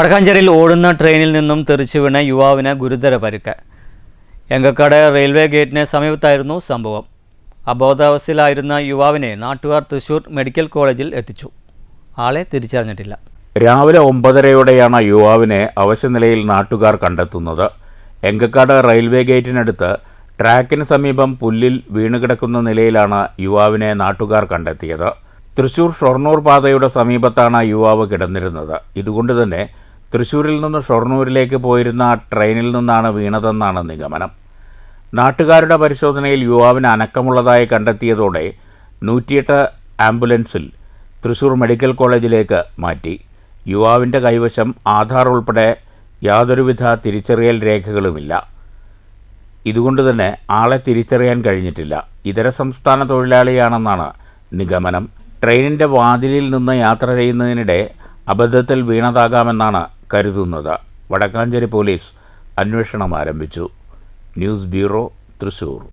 വടക്കാഞ്ചേരിയിൽ ഓടുന്ന ട്രെയിനിൽ നിന്നും തെറിച്ചു വീണ യുവാവിന് ഗുരുതര പരുക്ക്. എങ്കക്കാട് റെയിൽവേ ഗേറ്റിന് സമീപത്തായിരുന്നു സംഭവം. അബോധാവസ്ഥയിലായിരുന്ന യുവാവിനെ നാട്ടുകാർ തൃശൂർ മെഡിക്കൽ കോളേജിൽ എത്തിച്ചു. ആളെ തിരിച്ചറിഞ്ഞിട്ടില്ല. രാവിലെ ഒമ്പതരയോടെയാണ് യുവാവിനെ അവശനിലയിൽ നാട്ടുകാർ കണ്ടെത്തുന്നത്. എങ്കക്കാട് റെയിൽവേ ഗേറ്റിനടുത്ത് ട്രാക്കിന് സമീപം പുല്ലിൽ വീണുകിടക്കുന്ന നിലയിലാണ് യുവാവിനെ നാട്ടുകാർ കണ്ടെത്തിയത്. തൃശൂർ ഷൊർണൂർ പാതയുടെ സമീപത്താണ് യുവാവ് കിടന്നിരുന്നത്. ഇതുകൊണ്ട് തന്നെ തൃശൂരിൽ നിന്ന് ഷൊർണൂരിലേക്ക് പോയിരുന്ന ട്രെയിനിൽ നിന്നാണ് വീണതെന്നാണ് നിഗമനം. നാട്ടുകാരുടെ പരിശോധനയിൽ യുവാവിന് അനക്കമുള്ളതായി കണ്ടെത്തിയതോടെ നൂറ്റിയെട്ട് ആംബുലൻസിൽ തൃശൂർ മെഡിക്കൽ കോളേജിലേക്ക് മാറ്റി. യുവാവിന്റെ കൈവശം ആധാർ ഉൾപ്പെടെ യാതൊരുവിധ തിരിച്ചറിയൽ രേഖകളുമില്ല. ഇതുകൊണ്ട് തന്നെ ആളെ തിരിച്ചറിയാൻ കഴിഞ്ഞിട്ടില്ല. ഇതര സംസ്ഥാന തൊഴിലാളിയാണെന്നാണ് നിഗമനം. ട്രെയിനിന്റെ വാതിലിൽ നിന്ന് യാത്ര ചെയ്യുന്നതിനിടെ അബദ്ധത്തിൽ വീണതാകാമെന്നാണ് കരുതുന്നത്. വടക്കാഞ്ചേരി പോലീസ് അന്വേഷണം ആരംഭിച്ചു. News bureau Thrissur.